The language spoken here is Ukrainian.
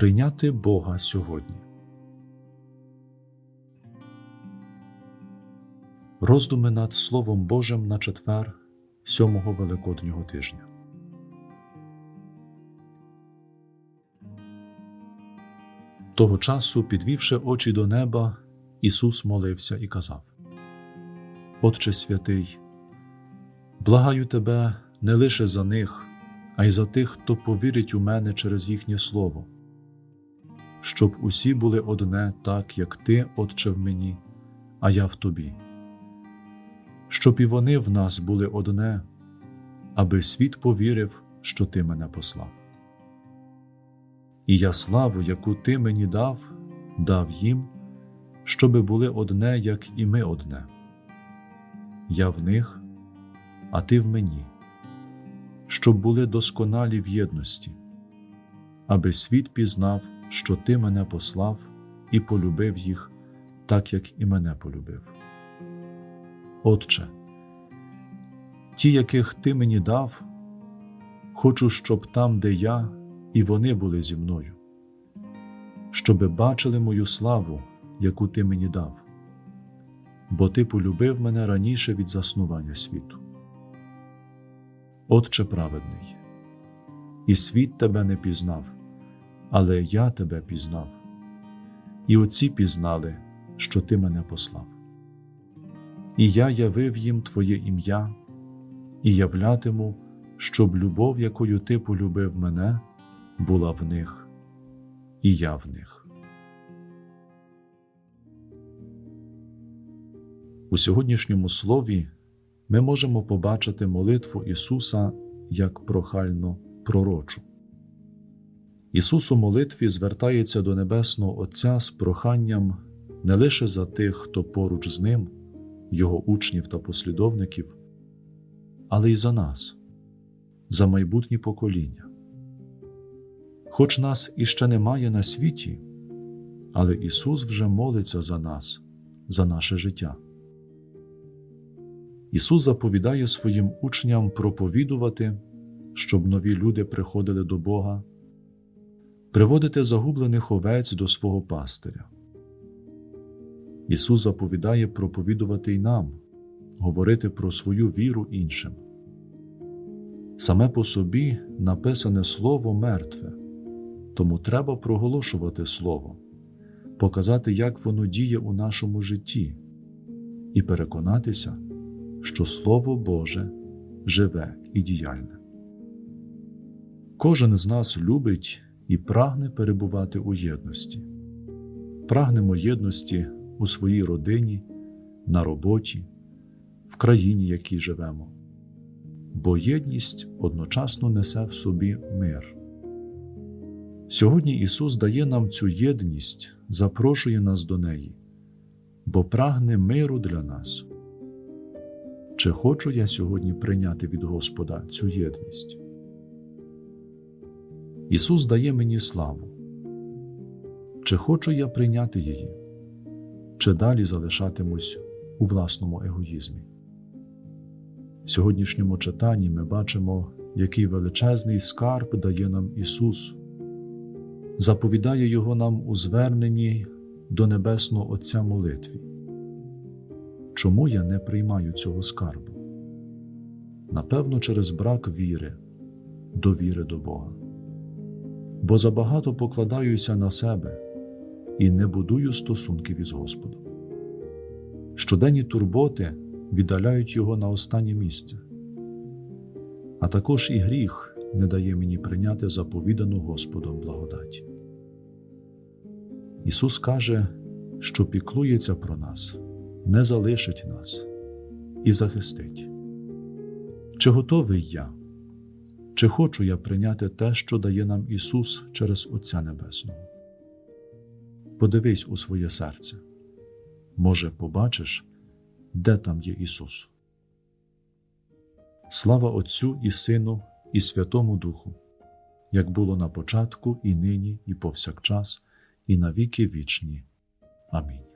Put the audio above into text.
Прийняти Бога сьогодні. Роздуми над Словом Божим на четвер сьомого Великоднього тижня. Того часу, підвівши очі до неба, Ісус молився і казав: Отче святий, благаю Тебе не лише за них, а й за тих, хто повірить у мене через їхнє Слово, щоб усі були одне, так, як Ти, Отче, в мені, а я в Тобі, щоб і вони в нас були одне, аби світ повірив, що Ти мене послав. І я славу, яку Ти мені дав, дав їм, щоби були одне, як і ми одне. Я в них, а Ти в мені, щоб були досконалі в єдності, аби світ пізнав, що Ти мене послав і полюбив їх, так як і мене полюбив. Отче, ті, яких Ти мені дав, хочу, щоб там, де я, і вони були зі мною, щоби бачили мою славу, яку ти мені дав, бо ти полюбив мене раніше від заснування світу. Отче праведний, і світ тебе не пізнав, але я тебе пізнав, і отці пізнали, що ти мене послав. І я явив їм Твоє ім'я, і являтиму, щоб любов, якою ти полюбив мене, була в них, і я в них. У сьогоднішньому слові ми можемо побачити молитву Ісуса як прохально пророчу. Ісус у молитві звертається до Небесного Отця з проханням не лише за тих, хто поруч з Ним, Його учнів та послідовників, але й за нас, за майбутні покоління. Хоч нас іще немає на світі, але Ісус вже молиться за нас, за наше життя. Ісус заповідає своїм учням проповідувати, щоб нові люди приходили до Бога, приводити загублених овець до свого пастиря. Ісус заповідає проповідувати й нам, говорити про свою віру іншим. Саме по собі написане Слово мертве. Тому треба проголошувати Слово, показати, як воно діє у нашому житті, і переконатися, що Слово Боже живе і діяльне. Кожен з нас любить і прагне перебувати у єдності, прагнемо єдності у своїй родині, на роботі, в країні, в якій живемо, бо єдність одночасно несе в собі мир. Сьогодні Ісус дає нам цю єдність, запрошує нас до неї, бо прагне миру для нас. Чи хочу я сьогодні прийняти від Господа цю єдність? Ісус дає мені славу. Чи хочу я прийняти її, чи далі залишатимусь у власному егоїзмі? В сьогоднішньому читанні ми бачимо, який величезний скарб дає нам Ісус заповідає його нам у зверненні до Небесного Отця молитві. Чому я не приймаю цього скарбу? Напевно, через брак віри, довіри до Бога. Бо забагато покладаюся на себе і не будую стосунків із Господом. Щоденні турботи віддаляють його на останнє місце, а також і гріх не дає мені прийняти заповідану Господом благодать. Ісус каже, що піклується про нас, не залишить нас і захистить. Чи готовий я, чи хочу я прийняти те, що дає нам Ісус через Отця Небесного? Подивись у своє серце. Може, побачиш, де там є Ісус. Слава Отцю і Сину, і Святому Духу, як було на початку, і нині, і повсякчас і на віки вічні. Амінь.